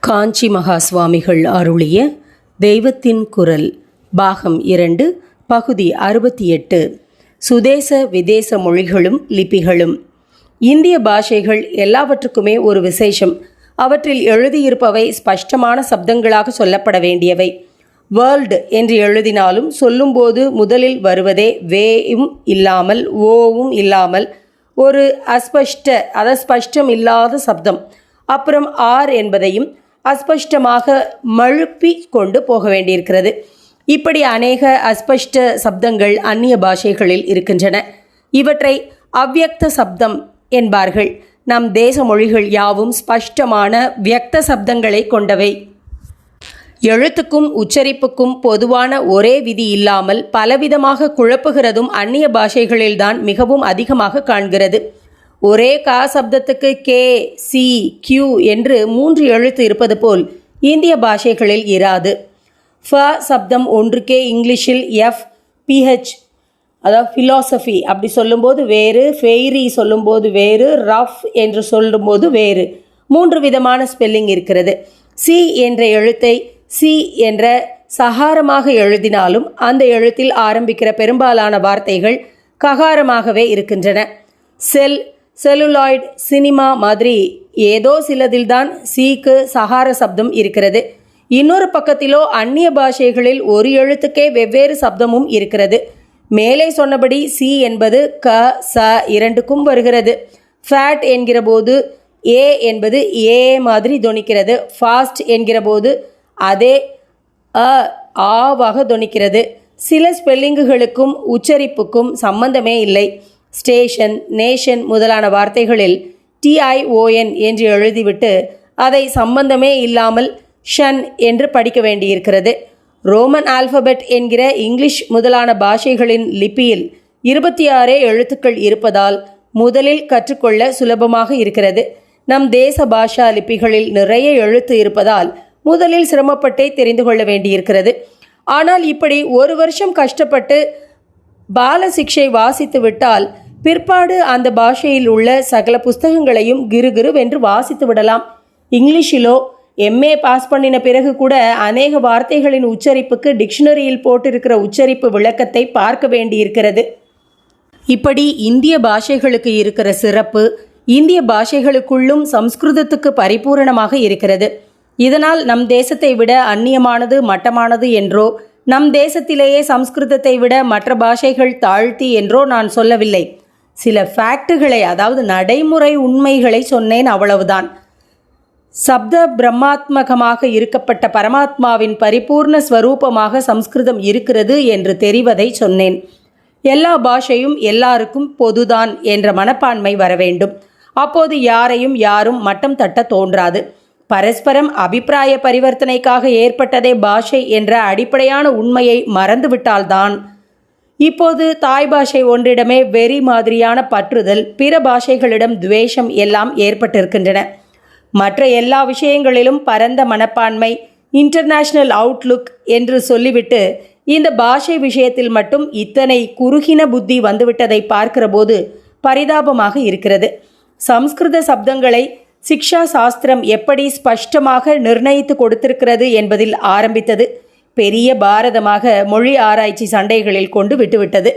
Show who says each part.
Speaker 1: காஞ்சி மகா சுவாமிகள் அருளிய தெய்வத்தின் குரல் பாகம் இரண்டு பகுதி அறுபத்தி எட்டு சுதேச விதேச மொழிகளும் லிபிகளும். இந்திய பாஷைகள் எல்லாவற்றுக்குமே ஒரு விசேஷம். அவற்றில் எழுதியிருப்பவை ஸ்பஷ்டமான சப்தங்களாக சொல்லப்பட வேண்டியவை. வேர்ல்டு என்று எழுதினாலும் சொல்லும்போது முதலில் வருவதே வேயும் இல்லாமல் ஓவும் இல்லாமல் ஒரு அஸ்பஷ்ட அதஸ்பஷ்டம் இல்லாத சப்தம். அப்புறம் ஆர் என்பதையும் அஸ்பஷ்டமாக மழுப்பி கொண்டு போக வேண்டியிருக்கிறது. இப்படி அநேக அஸ்பஷ்ட சப்தங்கள் அந்நிய பாஷைகளில் இருக்கின்றன. இவற்றை அவ்வியக்த சப்தம் என்பார்கள். நம் தேச மொழிகள் யாவும் ஸ்பஷ்டமான வியக்த சப்தங்களை கொண்டவை. எழுத்துக்கும் உச்சரிப்புக்கும் பொதுவான ஒரே விதி இல்லாமல் பலவிதமாக குழப்புகிறதும் அந்நிய பாஷைகளில்தான் மிகவும் அதிகமாக காண்கிறது. ஒரே கா சப்தத்துக்கு கே சி கியூ என்று மூன்று எழுத்து இருப்பது போல் இந்திய பாஷைகளில் இராது. ஃப சப்தம் ஒன்றுக்கே இங்கிலீஷில் எஃப் பிஹெச் அதாவது ஃபிலாசபி அப்படி சொல்லும்போது வேறு ஃபெய்ரி சொல்லும்போது வேறு ரஃப் என்று சொல்லும்போது வேறு. மூன்று விதமான ஸ்பெல்லிங் இருக்கிறது. சி என்ற எழுத்தை சி என்ற சகாரமாக எழுதினாலும் அந்த எழுத்தில் ஆரம்பிக்கிற பெரும்பாலான வார்த்தைகள் ககாரமாகவே இருக்கின்றன. செல் செல்லுலாய்டு சினிமா மாதிரி ஏதோ சிலதில்தான் சீக்கு சஹார சப்தம் இருக்கிறது. இன்னொரு பக்கத்திலோ அந்நிய பாஷைகளில் ஒரு எழுத்துக்கே வெவ்வேறு சப்தமும் இருக்கிறது. மேலே சொன்னபடி சி என்பது க ச இரண்டுக்கும் வருகிறது. ஃபேட் என்கிற போது ஏ என்பது ஏ மாதிரி தொனிக்கிறது ஃபாஸ்ட் என்கிற போது அதே அ ஆவாக தொனிக்கிறது சில ஸ்பெல்லிங்குகளுக்கும் உச்சரிப்புக்கும் சம்பந்தமே இல்லை. ஸ்டேஷன் நேஷன் முதலான வார்த்தைகளில் டிஐஓஎன் என்று எழுதிவிட்டு அதை சம்பந்தமே இல்லாமல் ஷன் என்று படிக்க வேண்டியிருக்கிறது. ரோமன் ஆல்பபெட் என்கிற இங்கிலீஷ் முதலான பாஷைகளின் லிப்பியில் இருபத்தி ஆறே எழுத்துக்கள் இருப்பதால் முதலில் கற்றுக்கொள்ள சுலபமாக இருக்கிறது. நம் தேச பாஷா லிபிகளில் நிறைய எழுத்து இருப்பதால் முதலில் சிரமப்பட்டே தெரிந்து கொள்ள வேண்டியிருக்கிறது. ஆனால் இப்படி ஒரு வருஷம் கஷ்டப்பட்டு பால சிக்ஷை வாசித்து விட்டால் பிற்பாடு அந்த பாஷையில் உள்ள சகல புஸ்தகங்களையும் கிருகிருவென்று வாசித்து விடலாம். இங்கிலீஷிலோ எம்ஏ பாஸ் பண்ணின பிறகு கூட அநேக வார்த்தைகளின் உச்சரிப்புக்கு டிக்ஷனரியில் போட்டிருக்கிற உச்சரிப்பு விளக்கத்தை பார்க்க வேண்டியிருக்கிறது. இப்படி இந்திய பாஷைகளுக்கு இருக்கிற சிறப்பு இந்திய பாஷைகளுக்குள்ளும் சம்ஸ்கிருதத்துக்கு பரிபூரணமாக இருக்கிறது. இதனால் நம் தேசத்தை விட அந்நியமானது மட்டமானது என்றோ நம் தேசத்திலேயே சம்ஸ்கிருதத்தை விட மற்ற பாஷைகள் தாழ்த்தி என்றோ நான் சொல்லவில்லை. சில ஃபேக்டுகளை அதாவது நடைமுறை உண்மைகளை சொன்னேன் அவ்வளவுதான். சப்த பிரம்மாத்மகமாக இருக்கப்பட்ட பரமாத்மாவின் பரிபூர்ண ஸ்வரூபமாக சம்ஸ்கிருதம் இருக்கிறது என்று தெரிவதை சொன்னேன். எல்லா பாஷையும் எல்லாருக்கும் பொதுதான் என்ற மனப்பான்மை வர வேண்டும். அப்போது யாரையும் யாரும் மட்டம் தட்ட தோன்றாது. பரஸ்பரம் அபிப்பிராய பரிவர்த்தனைக்காக ஏற்பட்டதே பாஷை என்ற அடிப்படையான உண்மையை மறந்துவிட்டால்தான். இப்போது தாய் பாஷை ஒன்றிடமே வெறி மாதிரியான பற்றுதல் பிற பாஷைகளிடம் துவேஷம் எல்லாம் ஏற்பட்டிருக்கின்றன. மற்ற எல்லா விஷயங்களிலும் பரந்த மனப்பான்மை இன்டர்நேஷனல் அவுட்லுக் என்று சொல்லிவிட்டு இந்த பாஷை விஷயத்தில் மட்டும் இத்தனை குறுகின புத்தி வந்துவிட்டதை பார்க்கிறபோது பரிதாபமாக இருக்கிறது. சம்ஸ்கிருத சப்தங்களை சிக்ஷா சாஸ்திரம் எப்படி ஸ்பஷ்டமாக நிர்ணயித்து கொடுத்திருக்கிறது என்பதில் ஆரம்பித்தது பெரிய பாரதமாக மொழி ஆராய்ச்சி சண்டைகளில் கொண்டு விட்டுவிட்டது.